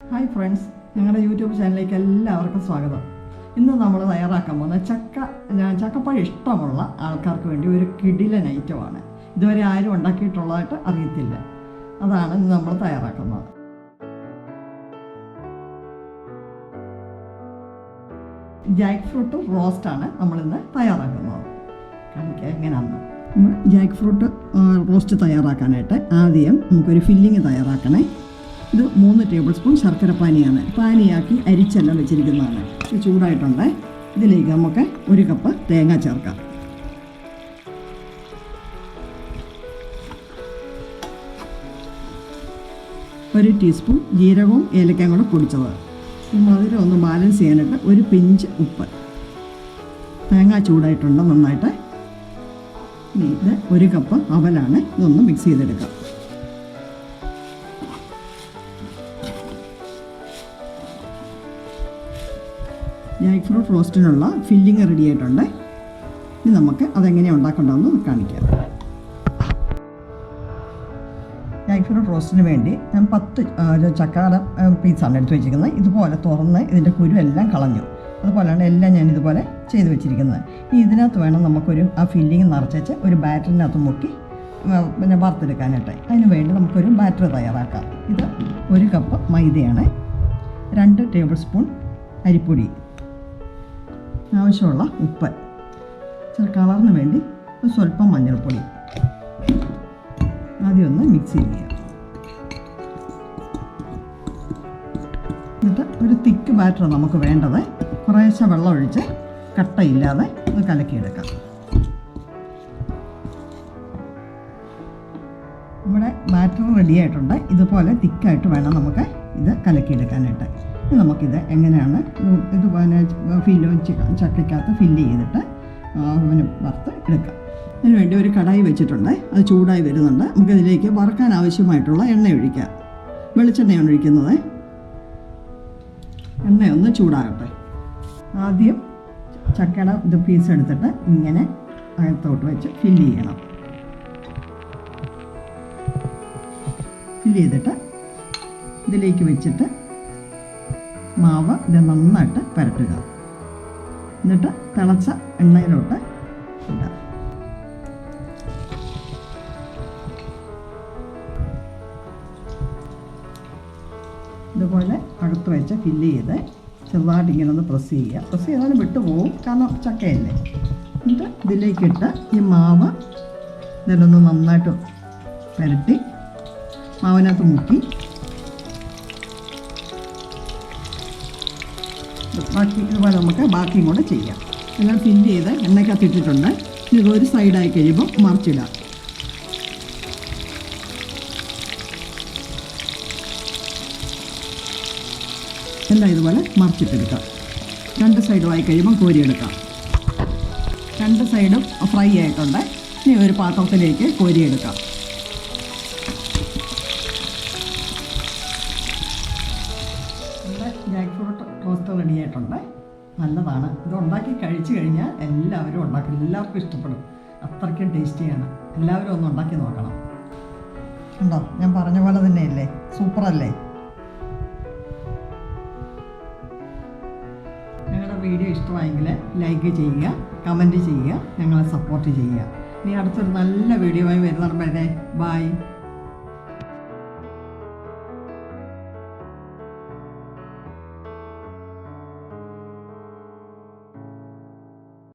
Hi friends ഞങ്ങളുടെ YouTube ചാനലിലേക്ക് എല്ലാവർക്കും സ്വാഗതം. ഇന്ന് നമ്മൾ തയ്യാറാക്കാൻ പോകുന്ന ചക്ക ചക്കപ്പഴം ഇഷ്ടമുള്ള ആൾക്കാർക്ക് വേണ്ടി ഒരു കിടിലൻ ഐറ്റമാണ് ഇതുവരെ ആരും ഉണ്ടാക്കിയിട്ടുള്ളതായിട്ട് അറിയത്തില്ല. അതാണ് ഇന്ന് നമ്മൾ തയ്യാറാക്കുന്നത്. ജാക്ക് ഫ്രൂട്ട് റോസ്റ്റാണ് നമ്മളിന്ന് തയ്യാറാക്കുന്നത്. കാണിക്കാം എങ്ങനെയാണെന്ന് നമ്മൾ ജാക്ക് ഫ്രൂട്ട് റോസ്റ്റ് തയ്യാറാക്കാനായിട്ട് ആദ്യം നമുക്കൊരു ഫില്ലിങ് തയ്യാറാക്കണേ. ഇത് മൂന്ന് ടേബിൾ സ്പൂൺ ശർക്കര പാനിയാണ്. പാനിയാക്കി അരിച്ചെല്ലാം വെച്ചിരിക്കുന്നതാണ്. ചൂടായിട്ടുണ്ട്. ഇതിലേക്ക് നമുക്ക് ഒരു കപ്പ് തേങ്ങ ചേർക്കാം. ഒരു ടീസ്പൂൺ ജീരകവും ഏലക്കയും കൂടെ പൊടിച്ചത്. മധുരം ഒന്ന് ബാലൻസ് ചെയ്യാനായിട്ട് ഒരു പിഞ്ച് ഉപ്പ്. തേങ്ങ ചൂടായിട്ടുണ്ട് നന്നായിട്ട്. ഇത് ഒരു കപ്പ് അവലാണ് ഇതൊന്ന് മിക്സ് ചെയ്തെടുക്കാം. ജാക്ക് ഫ്രൂട്ട് റോസ്റ്റിനുള്ള ഫില്ലിങ് റെഡി ആയിട്ടുണ്ട്. ഇനി നമുക്ക് അതെങ്ങനെയാണ് ഉണ്ടാക്കേണ്ടതെന്ന് കാണിക്കാം. ജാക്ക് ഫ്രൂട്ട് റോസ്റ്റിന് വേണ്ടി ഞാൻ പത്ത് ചക്കാട പീസാണ് എടുത്ത് വെച്ചിരിക്കുന്നത്. ഇതുപോലെ തുറന്ന് ഇതിന്റെ കുരു എല്ലാം കളഞ്ഞു. അതുപോലെയാണ് എല്ലാം ഞാൻ ഇതുപോലെ ചെയ്ത് വെച്ചിരിക്കുന്നത്. ഇനി ഇതിനകത്ത് വേണം നമുക്കൊരു ആ ഫില്ലിങ് നിറച്ചേച്ച് ഒരു ബാറ്ററിനകത്ത് മുക്കി പിന്നെ വറുത്തെടുക്കാനായിട്ട്. അതിന് വേണ്ടി നമുക്കൊരു ബാറ്റർ തയ്യാറാക്കാം. ഇത് ഒരു കപ്പ് മൈദയാണ്. രണ്ട് ടേബിൾ സ്പൂൺ അരിപ്പൊടി. ആവശ്യമുള്ള ഉപ്പ് ചില കളറിന് വേണ്ടി സ്വല്പം മഞ്ഞൾപ്പൊടി. ആദ്യം ഒന്ന് മിക്സ് ചെയ്യുക. എന്നിട്ട് ഒരു തിക്ക് ബാറ്റർ നമുക്ക് വേണ്ടത് കുറേശ്ശെ വെള്ളം ഒഴിച്ച് കട്ടയില്ലാതെ ഒന്ന് കലക്കിയെടുക്കാം. നമ്മുടെ ബാറ്റർ റെഡിയായിട്ടുണ്ട് ഇതുപോലെ തിക്കായിട്ട് വേണം നമുക്ക് ഇത് കലക്കിയെടുക്കാനായിട്ട്. നമുക്കിത് എങ്ങനെയാണ് ഇത് പിന്നെ ഫില്ല് ചക്കയ്ക്കകത്ത് ഫില്ല് ചെയ്തിട്ട് പിന്നെ വറുത്ത് എടുക്കാം. അതിന് വേണ്ടി ഒരു കടായി വെച്ചിട്ടുണ്ട് അത് ചൂടായി വരുന്നുണ്ട്. നമുക്കതിലേക്ക് വറുക്കാൻ ആവശ്യമായിട്ടുള്ള എണ്ണ ഒഴിക്കാം. വെളിച്ചെണ്ണയാണ് ഒഴിക്കുന്നത്. എണ്ണയൊന്ന് ചൂടാകട്ടെ. ആദ്യം ചക്കയുടെ ഇത് പീസ് എടുത്തിട്ട് ഇങ്ങനെ അകത്തോട്ട് വെച്ച് ഫില്ല് ചെയ്യണം. ഫില്ല് ചെയ്തിട്ട് ഇതിലേക്ക് വെച്ചിട്ട് മാവ് ഇത് നന്നായിട്ട് പരട്ടുക. എന്നിട്ട് തിളച്ച എണ്ണയിലോട്ട് ഇടുക. ഇതുപോലെ അടുത്ത് വെച്ച് ഫില്ല് ചെയ്ത് ചെറുതായിട്ട് ഇങ്ങനെ ഒന്ന് പ്രസ് ചെയ്യുക. പ്രസ് ചെയ്താലും വിട്ടു പോകും കാരണം ചക്കയല്ലേ. എന്നിട്ട് ഇതിലേക്കിട്ട് ഈ മാവ് ഇതിലൊന്ന് നന്നായിട്ട് പുരട്ടി മാവിനകത്ത് മുക്കി ബാക്കി ഇതുപോലെ നമുക്ക് ബാക്കിയും കൂടെ ചെയ്യാം. എല്ലാം ഫില്ല് ചെയ്ത് എണ്ണയ്ക്കകത്ത് ഇട്ടിട്ടുണ്ട്. ഇത് ഒരു സൈഡായി കഴിയുമ്പോൾ മറിച്ചിടാം. എല്ലാം ഇതുപോലെ മറിച്ചിട്ടെടുക്കാം. രണ്ട് സൈഡും ആയി കഴിയുമ്പോൾ കോരിയെടുക്കാം. രണ്ട് സൈഡും ഫ്രൈ ആയിട്ടുണ്ട്. ഇനി ഒരു പാത്രത്തിലേക്ക് കോരിയെടുക്കാം. ടോസ്റ്റ് റെഡി ആയിട്ടുണ്ട് നല്ലതാണ്. ഇത് ഉണ്ടാക്കി കഴിച്ചു കഴിഞ്ഞാൽ എല്ലാവരും ഉണ്ടാക്കും. എല്ലാവർക്കും ഇഷ്ടപ്പെടും. അത്രയ്ക്കും ടേസ്റ്റിയാണ്. എല്ലാവരും ഒന്ന് ഉണ്ടാക്കി നോക്കണം. ഉണ്ടോ ഞാൻ പറഞ്ഞ പോലെ തന്നെയല്ലേ? സൂപ്പറല്ലേ? ഞങ്ങളുടെ വീഡിയോ ഇഷ്ടമായെങ്കിൽ ലൈക്ക് ചെയ്യുക കമന്റ് ചെയ്യുക ഞങ്ങളെ സപ്പോർട്ട് ചെയ്യുക. ഇനി അടുത്തൊരു നല്ല വീഡിയോ ആയി വരുന്നുണ്ടേ ബൈ.